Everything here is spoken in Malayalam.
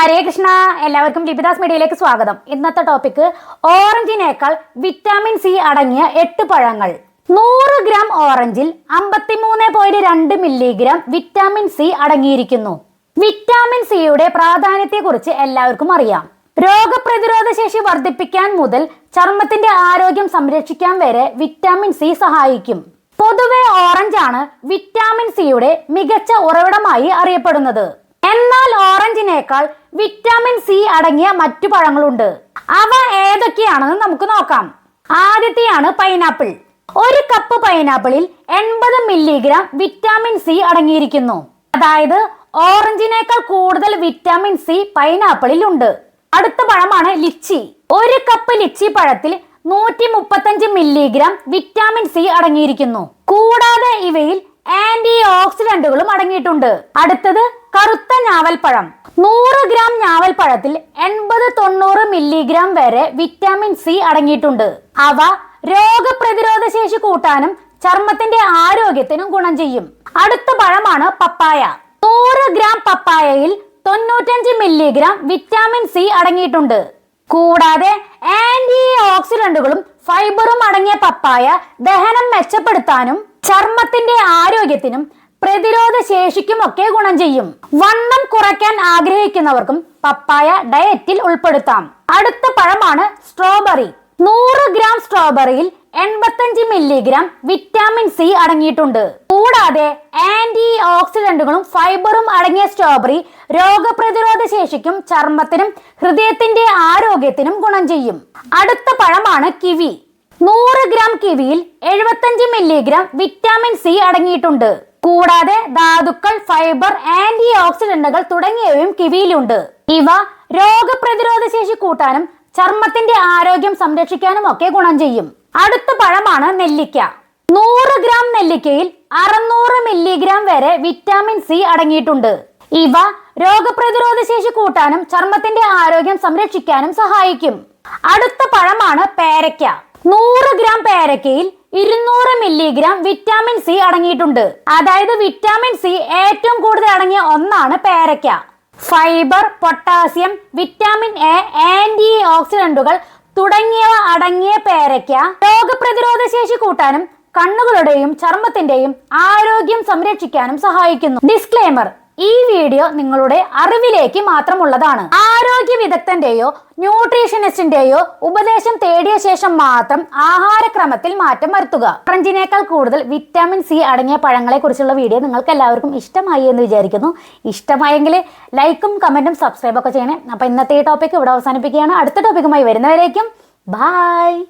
ഹരേ കൃഷ്ണ എല്ലാവർക്കും ലിപിദാസ് മീഡിയയിലേക്ക് സ്വാഗതം. ഇന്നത്തെ ടോപ്പിക് ഓറഞ്ചിനേക്കാൾ വിറ്റാമിൻ സി അടങ്ങിയ എട്ട് പഴങ്ങൾ. നൂറ് ഗ്രാം ഓറഞ്ചിൽ അമ്പത്തിമൂന്ന് പോയിന്റ് രണ്ട് മില്ലിഗ്രാം വിറ്റാമിൻ സി അടങ്ങിയിരിക്കുന്നു. വിറ്റാമിൻ സിയുടെ പ്രാധാന്യത്തെക്കുറിച്ച് എല്ലാവർക്കും അറിയാം. രോഗപ്രതിരോധ ശേഷി വർദ്ധിപ്പിക്കാൻ മുതൽ ചർമ്മത്തിന്റെ ആരോഗ്യം സംരക്ഷിക്കാൻ വരെ വിറ്റാമിൻ സി സഹായിക്കും. പൊതുവെ ഓറഞ്ചാണ് വിറ്റാമിൻ സിയുടെ മികച്ച ഉറവിടമായി അറിയപ്പെടുന്നത്. ഓറഞ്ചിനേക്കാൾ വിറ്റാമിൻ സി അടങ്ങിയ മറ്റു പഴങ്ങളുണ്ട്. അവ ഏതൊക്കെയാണെന്ന് നമുക്ക് നോക്കാം. ആദ്യത്തെയാണ് പൈനാപ്പിൾ ഒരു കപ്പ് പൈനാപ്പിളിൽ എൺപത് മില്ലിഗ്രാം വിറ്റാമിൻ സി അടങ്ങിയിരിക്കുന്നു. അതായത് ഓറഞ്ചിനേക്കാൾ കൂടുതൽ വിറ്റാമിൻ സി പൈനാപ്പിളിൽ ഉണ്ട്. അടുത്ത പഴമാണ് ലിച്ചി. ഒരു കപ്പ് ലിച്ചി പഴത്തിൽ നൂറ്റി മുപ്പത്തഞ്ച് മില്ലിഗ്രാം വിറ്റാമിൻ സി അടങ്ങിയിരിക്കുന്നു. കൂടാതെ ഇവയിൽ ആന്റി ഓക്സിഡന്റുകളും അടങ്ങിയിട്ടുണ്ട്. അടുത്തത് കറുത്ത ഞാവൽപ്പഴം. നൂറ് ഗ്രാം ഞാവൽപ്പഴത്തിൽ എൺപത് തൊണ്ണൂറ് മില്ലിഗ്രാം വരെ വിറ്റാമിൻ സി അടങ്ങിയിട്ടുണ്ട്. അവ രോഗപ്രതിരോധ ശേഷി കൂട്ടാനും ചർമ്മത്തിന്റെ ആരോഗ്യത്തിനും ഗുണം ചെയ്യും. അടുത്ത പഴമാണ് പപ്പായ. നൂറ് ഗ്രാം പപ്പായയിൽ തൊണ്ണൂറ്റഞ്ച് മില്ലിഗ്രാം വിറ്റാമിൻ സി അടങ്ങിയിട്ടുണ്ട്. കൂടാതെ ആന്റി ഓക്സിഡന്റുകളും ഫൈബറും അടങ്ങിയ പപ്പായ ദഹനം മെച്ചപ്പെടുത്താനും ചർമ്മത്തിന്റെ ആരോഗ്യത്തിനും പ്രതിരോധ ശേഷിക്കും ഒക്കെ ഗുണം ചെയ്യും. വണ്ണം കുറയ്ക്കാൻ ആഗ്രഹിക്കുന്നവർക്കും പപ്പായ ഡയറ്റിൽ ഉൾപ്പെടുത്താം. അടുത്ത പഴമാണ് സ്ട്രോബെറി. നൂറ് ഗ്രാം സ്ട്രോബെറിയിൽ എൺപത്തഞ്ച് മില്ലിഗ്രാം വിറ്റാമിൻ സി അടങ്ങിയിട്ടുണ്ട്. കൂടാതെ ആന്റി ഓക്സിഡന്റുകളും ഫൈബറും അടങ്ങിയ സ്ട്രോബെറി രോഗപ്രതിരോധ ശേഷിക്കും ചർമ്മത്തിനും ഹൃദയത്തിന്റെ ആരോഗ്യത്തിനും ഗുണം ചെയ്യും. അടുത്ത പഴമാണ് കിവി. നൂറ് ഗ്രാം കിവിയിൽ എഴുപത്തഞ്ച് മില്ലിഗ്രാം വിറ്റാമിൻ സി അടങ്ങിയിട്ടുണ്ട്. കൂടാതെ ധാതുക്കൾ ഫൈബർ ആന്റി ഓക്സിഡന്റുകൾ തുടങ്ങിയവയും കിവിയിലുണ്ട്. ഇവ രോഗപ്രതിരോധ ശേഷി കൂട്ടാനും ചർമ്മത്തിന്റെ ആരോഗ്യം സംരക്ഷിക്കാനും ഒക്കെ ഗുണം ചെയ്യും. അടുത്ത പഴമാണ് നെല്ലിക്ക. നൂറ് ഗ്രാം നെല്ലിക്കയിൽ അറുന്നൂറ് മില്ലിഗ്രാം വരെ വിറ്റാമിൻ സി അടങ്ങിയിട്ടുണ്ട്. ഇവ രോഗപ്രതിരോധ ശേഷി കൂട്ടാനും ചർമ്മത്തിന്റെ ആരോഗ്യം സംരക്ഷിക്കാനും സഹായിക്കും. അടുത്ത പഴമാണ് പേരയ്ക്ക. നൂറ് ഗ്രാം പേരക്കയിൽ ഇരുന്നൂറ് മില്ലിഗ്രാം വിറ്റാമിൻ സി അടങ്ങിയിട്ടുണ്ട്. അതായത് വിറ്റാമിൻ സി ഏറ്റവും കൂടുതൽ അടങ്ങിയ ഒന്നാണ് പേരക്ക. Fibre potassium vitamin A anti ഓക്സിഡന്റുകൾ തുടങ്ങിയവ അടങ്ങിയ പേരയ്ക്ക രോഗപ്രതിരോധ ശേഷി കൂട്ടാനും കണ്ണുകളുടെയും ചർമ്മത്തിന്റെയും ആരോഗ്യം സംരക്ഷിക്കാനും സഹായിക്കുന്നു. ഡിസ്ക്ലെയിമർ ഈ വീഡിയോ നിങ്ങളുടെ അറിവിലേക്ക് മാത്രമുള്ളതാണ്. ആരോഗ്യ വിദഗ്ധന്റെയോ ന്യൂട്രീഷനിസ്റ്റിന്റെയോ ഉപദേശം തേടിയ ശേഷം മാത്രം ആഹാരക്രമത്തിൽ മാറ്റം വരുത്തുക. ഓറഞ്ചിനേക്കാൾ കൂടുതൽ വിറ്റാമിൻ സി അടങ്ങിയ പഴങ്ങളെ കുറിച്ചുള്ള വീഡിയോ നിങ്ങൾക്ക് എല്ലാവർക്കും ഇഷ്ടമായി എന്ന് വിചാരിക്കുന്നു. ഇഷ്ടമായെങ്കിൽ ലൈക്കും കമന്റും സബ്സ്ക്രൈബ് ഒക്കെ ചെയ്യണേ. അപ്പൊ ഇന്നത്തെ ഈ ടോപ്പിക് ഇവിടെ അവസാനിപ്പിക്കുകയാണ്. അടുത്ത ടോപ്പിക്കുമായി വരുന്നവരേക്കും ബായ്